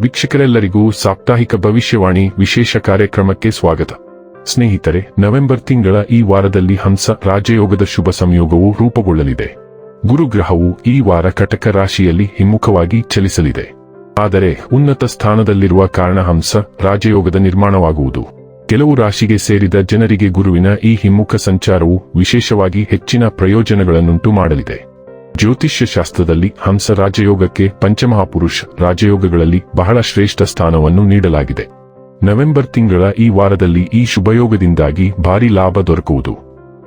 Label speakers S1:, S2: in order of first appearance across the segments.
S1: ವೀಕ್ಷಕರೆಲ್ಲರಿಗೂ ಸಾಪ್ತಾಹಿಕ ಭವಿಷ್ಯವಾಣಿ ವಿಶೇಷ ಕಾರ್ಯಕ್ರಮಕ್ಕೆ ಸ್ವಾಗತ. ಸ್ನೇಹಿತರೆ, ನವೆಂಬರ್ ತಿಂಗಳ ಈ ವಾರದಲ್ಲಿ ಹಂಸ ರಾಜಯೋಗದ ಶುಭ ಸಂಯೋಗವು ರೂಪುಗೊಳ್ಳಲಿದೆ. ಗುರುಗ್ರಹವು ಈ ವಾರ ಕಟಕ ರಾಶಿಯಲ್ಲಿ ಹಿಮ್ಮುಖವಾಗಿ ಚಲಿಸಲಿದೆ. ಆದರೆ, ಉನ್ನತ ಸ್ಥಾನದಲ್ಲಿರುವ ಕಾರಣ ಹಂಸ ರಾಜಯೋಗದ ನಿರ್ಮಾಣವಾಗುವುದು. ಕೆಲವು ರಾಶಿಗೆ ಸೇರಿದ ಜನರಿಗೆ ಗುರುವಿನ ಈ ಹಿಮ್ಮುಖ ಸಂಚಾರವು ವಿಶೇಷವಾಗಿ ಹೆಚ್ಚಿನ ಪ್ರಯೋಜನಗಳನ್ನುಂಟು ಮಾಡಲಿದೆ. ಜ್ಯೋತಿಷ್ಯ ಶಾಸ್ತ್ರದಲ್ಲಿ ಹಂಸ ರಾಜಯೋಗಕ್ಕೆ ಪಂಚಮಹಾಪುರುಷ ರಾಜಯೋಗಗಳಲ್ಲಿ ಬಹಳ ಶ್ರೇಷ್ಠ ಸ್ಥಾನವನ್ನು ನೀಡಲಾಗಿದೆ. ನವೆಂಬರ್ ತಿಂಗಳ ಈ ವಾರದಲ್ಲಿ ಈ ಶುಭಯೋಗದಿಂದಾಗಿ ಭಾರಿ ಲಾಭ ದೊರಕುವುದು.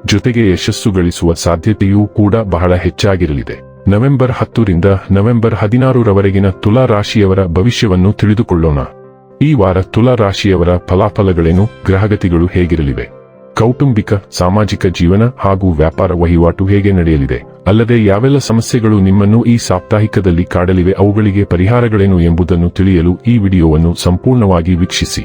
S1: ಜೊತೆಗೆ ಯಶಸ್ಸು ಗಳಿಸುವ ಸಾಧ್ಯತೆಯೂ ಕೂಡ ಬಹಳ ಹೆಚ್ಚಾಗಿರಲಿದೆ. ನವೆಂಬರ್ ಹತ್ತರಿಂದ ನವೆಂಬರ್ ಹದಿನಾರರವರೆಗಿನ ತುಲಾ ರಾಶಿಯವರ ಭವಿಷ್ಯವನ್ನು ತಿಳಿದುಕೊಳ್ಳೋಣ. ಈ ವಾರ ತುಲಾ ರಾಶಿಯವರ ಫಲಾಫಲಗಳೇನು, ಗ್ರಹಗತಿಗಳು ಹೇಗಿರಲಿವೆ? ಕೌಟುಂಬಿಕ, ಸಾಮಾಜಿಕ ಜೀವನ ಹಾಗೂ ವ್ಯಾಪಾರ ವಹಿವಾಟು ಹೇಗೆ ನಡೆಯಲಿದೆ? ಅಲ್ಲದೆ ಯಾವೆಲ್ಲ ಸಮಸ್ಯೆಗಳು ನಿಮ್ಮನ್ನು ಈ ಸಾಪ್ತಾಹಿಕದಲ್ಲಿ ಕಾಡಲಿವೆ ಅವುಗಳಿಗೆ ಪರಿಹಾರಗಳೇನು ಎಂಬುದನ್ನು ತಿಳಿಯಲು ಈ ವಿಡಿಯೋವನ್ನು ಸಂಪೂರ್ಣವಾಗಿ ವೀಕ್ಷಿಸಿ.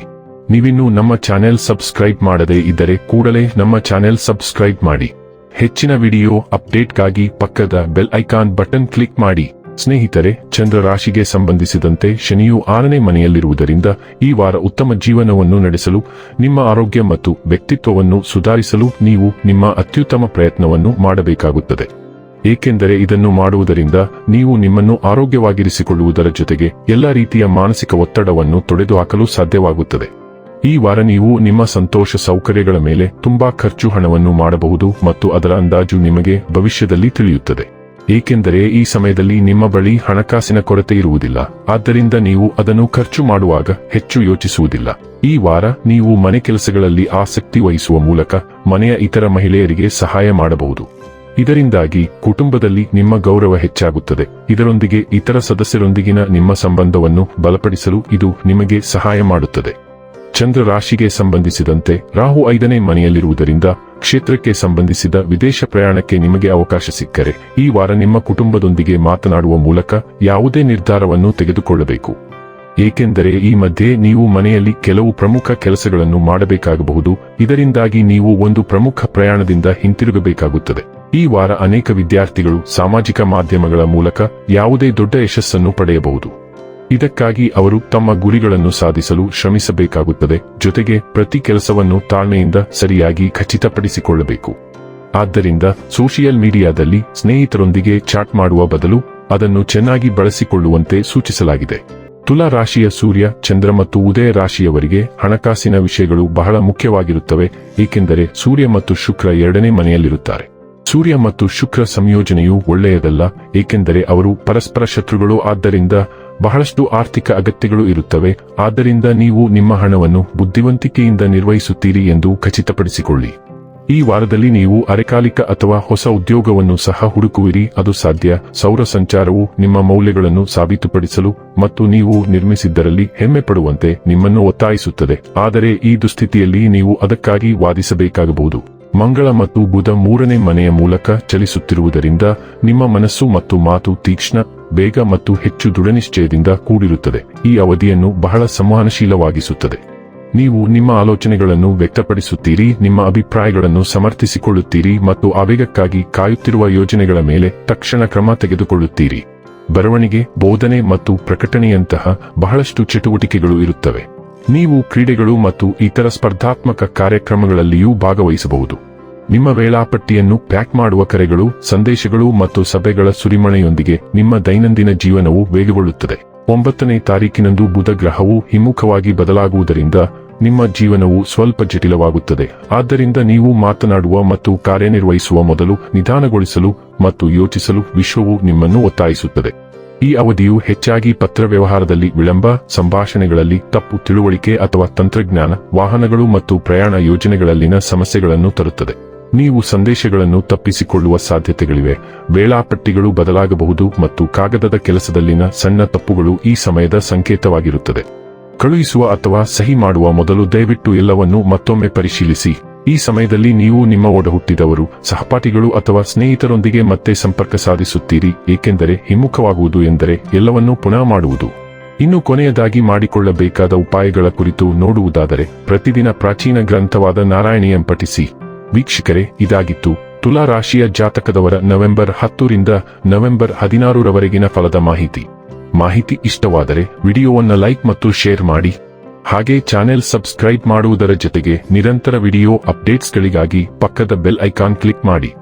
S1: ನೀವಿನ್ನೂ ನಮ್ಮ ಚಾನೆಲ್ ಸಬ್ಸ್ಕ್ರೈಬ್ ಮಾಡದೇ ಇದ್ದರೆ ಕೂಡಲೇ ನಮ್ಮ ಚಾನೆಲ್ ಸಬ್ಸ್ಕ್ರೈಬ್ ಮಾಡಿ. ಹೆಚ್ಚಿನ ವಿಡಿಯೋ ಅಪ್ಡೇಟ್ಗಾಗಿ ಪಕ್ಕದ ಬೆಲ್ ಐಕಾನ್ ಬಟನ್ ಕ್ಲಿಕ್ ಮಾಡಿ. ಸ್ನೇಹಿತರೆ ಚಂದ್ರ ರಾಶಿಗೆ ಸಂಬಂಧಿಸಿದಂತೆ ಶನಿಯು ಆರನೇ ಮನೆಯಲ್ಲಿರುವುದರಿಂದ ಈ ವಾರ ಉತ್ತಮ ಜೀವನವನ್ನು ನಡೆಸಲು, ನಿಮ್ಮ ಆರೋಗ್ಯ ಮತ್ತು ವ್ಯಕ್ತಿತ್ವವನ್ನು ಸುಧಾರಿಸಲು ನೀವು ನಿಮ್ಮ ಅತ್ಯುತ್ತಮ ಪ್ರಯತ್ನವನ್ನು ಮಾಡಬೇಕಾಗುತ್ತದೆ. ಏಕೆಂದರೆ ಇದನ್ನು ಮಾಡುವುದರಿಂದ ನೀವು ನಿಮ್ಮನ್ನು ಆರೋಗ್ಯವಾಗಿರಿಸಿಕೊಳ್ಳುವುದರ ಜೊತೆಗೆ ಎಲ್ಲ ರೀತಿಯ ಮಾನಸಿಕ ಒತ್ತಡವನ್ನು ತೊಡೆದುಹಾಕಲು ಸಾಧ್ಯವಾಗುತ್ತದೆ. ಈ ವಾರ ನೀವು ನಿಮ್ಮ ಸಂತೋಷ ಸೌಕರ್ಯಗಳ ಮೇಲೆ ತುಂಬಾ ಖರ್ಚು ಹಣವನ್ನು ಮಾಡಬಹುದು ಮತ್ತು ಅದರ ಅಂದಾಜು ನಿಮಗೆ ಭವಿಷ್ಯದಲ್ಲಿ ತಿಳಿಯುತ್ತದೆ. ಏಕೆಂದರೆ ಈ ಸಮಯದಲ್ಲಿ ನಿಮ್ಮ ಬಳಿ ಹಣಕಾಸಿನ ಕೊರತೆ ಇರುವುದಿಲ್ಲ. ಆದ್ದರಿಂದ ನೀವು ಅದನ್ನು ಖರ್ಚು ಮಾಡುವಾಗ ಹೆಚ್ಚು ಯೋಚಿಸುವುದಿಲ್ಲ. ಈ ವಾರ ನೀವು ಮನೆ ಕೆಲಸಗಳಲ್ಲಿ ಆಸಕ್ತಿ ವಹಿಸುವ ಮೂಲಕ ಮನೆಯ ಇತರ ಮಹಿಳೆಯರಿಗೆ ಸಹಾಯ ಮಾಡಬಹುದು. ಇದರಿಂದಾಗಿ ಕುಟುಂಬದಲ್ಲಿ ನಿಮ್ಮ ಗೌರವ ಹೆಚ್ಚಾಗುತ್ತದೆ. ಇದರೊಂದಿಗೆ ಇತರ ಸದಸ್ಯರೊಂದಿಗಿನ ನಿಮ್ಮ ಸಂಬಂಧವನ್ನು ಬಲಪಡಿಸಲು ಇದು ನಿಮಗೆ ಸಹಾಯ ಮಾಡುತ್ತದೆ. ಚಂದ್ರ ರಾಶಿಗೆ ಸಂಬಂಧಿಸಿದಂತೆ ರಾಹು ಐದನೇ ಮನೆಯಲ್ಲಿರುವುದರಿಂದ ಕ್ಷೇತ್ರಕ್ಕೆ ಸಂಬಂಧಿಸಿದ ವಿದೇಶ ಪ್ರಯಾಣಕ್ಕೆ ನಿಮಗೆ ಅವಕಾಶ ಸಿಕ್ಕರೆ ಈ ವಾರ ನಿಮ್ಮ ಕುಟುಂಬದೊಂದಿಗೆ ಮಾತನಾಡುವ ಮೂಲಕ ಯಾವುದೇ ನಿರ್ಧಾರವನ್ನು ತೆಗೆದುಕೊಳ್ಳಬೇಕು. ಏಕೆಂದರೆ ಈ ಮಧ್ಯೆ ನೀವು ಮನೆಯಲ್ಲಿ ಕೆಲವು ಪ್ರಮುಖ ಕೆಲಸಗಳನ್ನು ಮಾಡಬೇಕಾಗಬಹುದು. ಇದರಿಂದಾಗಿ ನೀವು ಒಂದು ಪ್ರಮುಖ ಪ್ರಯಾಣದಿಂದ ಹಿಂತಿರುಗಬೇಕಾಗುತ್ತದೆ. ಈ ವಾರ ಅನೇಕ ವಿದ್ಯಾರ್ಥಿಗಳು ಸಾಮಾಜಿಕ ಮಾಧ್ಯಮಗಳ ಮೂಲಕ ಯಾವುದೇ ದೊಡ್ಡ ಯಶಸ್ಸನ್ನು ಪಡೆಯಬಹುದು. ಇದಕ್ಕಾಗಿ ಅವರು ತಮ್ಮ ಗುರಿಗಳನ್ನು ಸಾಧಿಸಲು ಶ್ರಮಿಸಬೇಕಾಗುತ್ತದೆ, ಜೊತೆಗೆ ಪ್ರತಿ ಕೆಲಸವನ್ನು ತಾಳ್ಮೆಯಿಂದ ಸರಿಯಾಗಿ ಖಚಿತಪಡಿಸಿಕೊಳ್ಳಬೇಕು. ಆದ್ದರಿಂದ ಸೋಷಿಯಲ್ ಮೀಡಿಯಾದಲ್ಲಿ ಸ್ನೇಹಿತರೊಂದಿಗೆ ಚಾಟ್ ಮಾಡುವ ಬದಲು ಅದನ್ನು ಚೆನ್ನಾಗಿ ಬಳಸಿಕೊಳ್ಳುವಂತೆ ಸೂಚಿಸಲಾಗಿದೆ. ತುಲಾ ರಾಶಿಯ ಸೂರ್ಯ, ಚಂದ್ರ ಮತ್ತು ಉದಯ ರಾಶಿಯವರಿಗೆ ಹಣಕಾಸಿನ ವಿಷಯಗಳು ಬಹಳ ಮುಖ್ಯವಾಗಿರುತ್ತವೆ, ಏಕೆಂದರೆ ಸೂರ್ಯ ಮತ್ತು ಶುಕ್ರ ಎರಡನೇ ಮನೆಯಲ್ಲಿರುತ್ತಾರೆ. ಸೂರ್ಯ ಮತ್ತು ಶುಕ್ರ ಸಂಯೋಜನೆಯು ಒಳ್ಳೆಯದಲ್ಲ, ಏಕೆಂದರೆ ಅವರು ಪರಸ್ಪರ ಶತ್ರುಗಳು, ಆದ್ದರಿಂದ ಬಹಳಷ್ಟು ಆರ್ಥಿಕ ಅಗತ್ಯಗಳು ಇರುತ್ತವೆ. ಆದ್ದರಿಂದ ನೀವು ನಿಮ್ಮ ಹಣವನ್ನು ಬುದ್ಧಿವಂತಿಕೆಯಿಂದ ನಿರ್ವಹಿಸುತ್ತೀರಿ ಎಂದು ಖಚಿತಪಡಿಸಿಕೊಳ್ಳಿ. ಈ ವಾರದಲ್ಲಿ ನೀವು ಅರೆಕಾಲಿಕ ಅಥವಾ ಹೊಸ ಉದ್ಯೋಗವನ್ನು ಸಹ ಹುಡುಕುವಿರಿ. ಅದು ಸಾಧ್ಯ. ಸೌರ ಸಂಚಾರವು ನಿಮ್ಮ ಮೌಲ್ಯಗಳನ್ನು ಸಾಬೀತುಪಡಿಸಲು ಮತ್ತು ನೀವು ನಿರ್ಮಿಸಿದ್ದರಲ್ಲಿ ಹೆಮ್ಮೆ ಪಡುವಂತೆ ನಿಮ್ಮನ್ನು ಒತ್ತಾಯಿಸುತ್ತದೆ. ಆದರೆ ಈ ದುಸ್ಥಿತಿಯಲ್ಲಿ ನೀವು ಅದಕ್ಕಾಗಿ ವಾದಿಸಬೇಕಾಗಬಹುದು. ಮಂಗಳ ಮತ್ತು ಬುಧ ಮೂರನೇ ಮನೆಯ ಮೂಲಕ ಚಲಿಸುತ್ತಿರುವುದರಿಂದ ನಿಮ್ಮ ಮನಸ್ಸು ಮತ್ತು ಮಾತು ತೀಕ್ಷ್ಣ, ಬೇಗ ಮತ್ತು ಹೆಚ್ಚು ದೃಢನಿಶ್ಚಯದಿಂದ ಕೂಡಿರುತ್ತದೆ. ಈ ಅವಧಿಯನ್ನು ಬಹಳ ಸಂವಹನಶೀಲವಾಗಿಸುತ್ತದೆ. ನೀವು ನಿಮ್ಮ ಆಲೋಚನೆಗಳನ್ನು ವ್ಯಕ್ತಪಡಿಸುತ್ತೀರಿ, ನಿಮ್ಮ ಅಭಿಪ್ರಾಯಗಳನ್ನು ಸಮರ್ಥಿಸಿಕೊಳ್ಳುತ್ತೀರಿ ಮತ್ತು ಆವೇಗಕ್ಕಾಗಿ ಕಾಯುತ್ತಿರುವ ಯೋಜನೆಗಳ ಮೇಲೆ ತಕ್ಷಣ ಕ್ರಮ ತೆಗೆದುಕೊಳ್ಳುತ್ತೀರಿ. ಬರವಣಿಗೆ, ಬೋಧನೆ ಮತ್ತು ಪ್ರಕಟಣೆಯಂತಹ ಬಹಳಷ್ಟು ಚಟುವಟಿಕೆಗಳು ಇರುತ್ತವೆ. ನೀವು ಕ್ರೀಡೆಗಳು ಮತ್ತು ಇತರ ಸ್ಪರ್ಧಾತ್ಮಕ ಕಾರ್ಯಕ್ರಮಗಳಲ್ಲಿಯೂ ಭಾಗವಹಿಸಬಹುದು. ನಿಮ್ಮ ವೇಳಾಪಟ್ಟಿಯನ್ನು ಪ್ಯಾಕ್ ಮಾಡುವ ಕರೆಗಳು, ಸಂದೇಶಗಳು ಮತ್ತು ಸಭೆಗಳ ಸುರಿಮಳೆಯೊಂದಿಗೆ ನಿಮ್ಮ ದೈನಂದಿನ ಜೀವನವು ವೇಗಗೊಳ್ಳುತ್ತದೆ. ಒಂಬತ್ತನೇ ತಾರೀಕಿನಂದು ಬುಧ ಗ್ರಹವು ಹಿಮ್ಮುಖವಾಗಿ ಬದಲಾಗುವುದರಿಂದ ನಿಮ್ಮ ಜೀವನವು ಸ್ವಲ್ಪ ಜಟಿಲವಾಗುತ್ತದೆ. ಆದ್ದರಿಂದ ನೀವು ಮಾತನಾಡುವ ಮತ್ತು ಕಾರ್ಯನಿರ್ವಹಿಸುವ ಮೊದಲು ನಿಧಾನಗೊಳಿಸಲು ಮತ್ತು ಯೋಚಿಸಲು ವಿಶ್ವವು ನಿಮ್ಮನ್ನು ಒತ್ತಾಯಿಸುತ್ತದೆ. ಈ ಅವಧಿಯು ಹೆಚ್ಚಾಗಿ ಪತ್ರ ವ್ಯವಹಾರದಲ್ಲಿ ವಿಳಂಬ, ಸಂಭಾಷಣೆಗಳಲ್ಲಿ ತಪ್ಪು ತಿಳುವಳಿಕೆ ಅಥವಾ ತಂತ್ರಜ್ಞಾನ, ವಾಹನಗಳು ಮತ್ತು ಪ್ರಯಾಣ ಯೋಜನೆಗಳಲ್ಲಿನ ಸಮಸ್ಯೆಗಳನ್ನು ತರುತ್ತದೆ. ನೀವು ಸಂದೇಶಗಳನ್ನು ತಪ್ಪಿಸಿಕೊಳ್ಳುವ ಸಾಧ್ಯತೆಗಳಿವೆ. ವೇಳಾಪಟ್ಟಿಗಳು ಬದಲಾಗಬಹುದು ಮತ್ತು ಕಾಗದದ ಕೆಲಸದಲ್ಲಿನ ಸಣ್ಣ ತಪ್ಪುಗಳು ಈ ಸಮಯದ ಸಂಕೇತವಾಗಿರುತ್ತದೆ. ಕಳುಹಿಸುವ ಅಥವಾ ಸಹಿ ಮಾಡುವ ಮೊದಲು ದಯವಿಟ್ಟು ಎಲ್ಲವನ್ನೂ ಮತ್ತೊಮ್ಮೆ ಪರಿಶೀಲಿಸಿ. ಈ ಸಮಯದಲ್ಲಿ ನೀವು ನಿಮ್ಮ ಒಡಹುಟ್ಟಿದವರು, ಸಹಪಾಠಿಗಳು ಅಥವಾ ಸ್ನೇಹಿತರೊಂದಿಗೆ ಮತ್ತೆ ಸಂಪರ್ಕ ಸಾಧಿಸುತ್ತೀರಿ, ಏಕೆಂದರೆ ಹಿಮ್ಮುಖವಾಗುವುದು ಎಂದರೆ ಎಲ್ಲವನ್ನೂ ಪುನಃ ಮಾಡುವುದು. ಇನ್ನು ಕೊನೆಯದಾಗಿ ಮಾಡಿಕೊಳ್ಳಬೇಕಾದ ಉಪಾಯಗಳ ಕುರಿತು ನೋಡುವುದಾದರೆ, ಪ್ರತಿದಿನ ಪ್ರಾಚೀನ ಗ್ರಂಥವಾದ ನಾರಾಯಣಿಯಂ ಪಠಿಸಿ. ವೀಕ್ಷಕರೇ, ಇದಾಗಿತ್ತು. ತುಲಾ ರಾಶಿಯ ಜಾತಕದವರ ನವೆಂಬರ್ ಹತ್ತರಿಂದ ನವೆಂಬರ್ ಹದಿನಾರರವರೆಗಿನ ಫಲದ ಮಾಹಿತಿ. ಮಾಹಿತಿ ಇಷ್ಟವಾದರೆ ವಿಡಿಯೋವನ್ನು ಲೈಕ್ ಮತ್ತು ಶೇರ್ ಮಾಡಿ. ಹಾಗೆ ಚಾನೆಲ್ ಸಬ್ಸ್ಕ್ರೈಬ್ ಮಾಡುವುದರ ಜೊತೆಗೆ ನಿರಂತರ ವಿಡಿಯೋ ಅಪ್ಡೇಟ್ಸ್ಗಳಿಗಾಗಿ ಪಕ್ಕದ ಬೆಲ್ ಐಕಾನ್ ಕ್ಲಿಕ್ ಮಾಡಿ.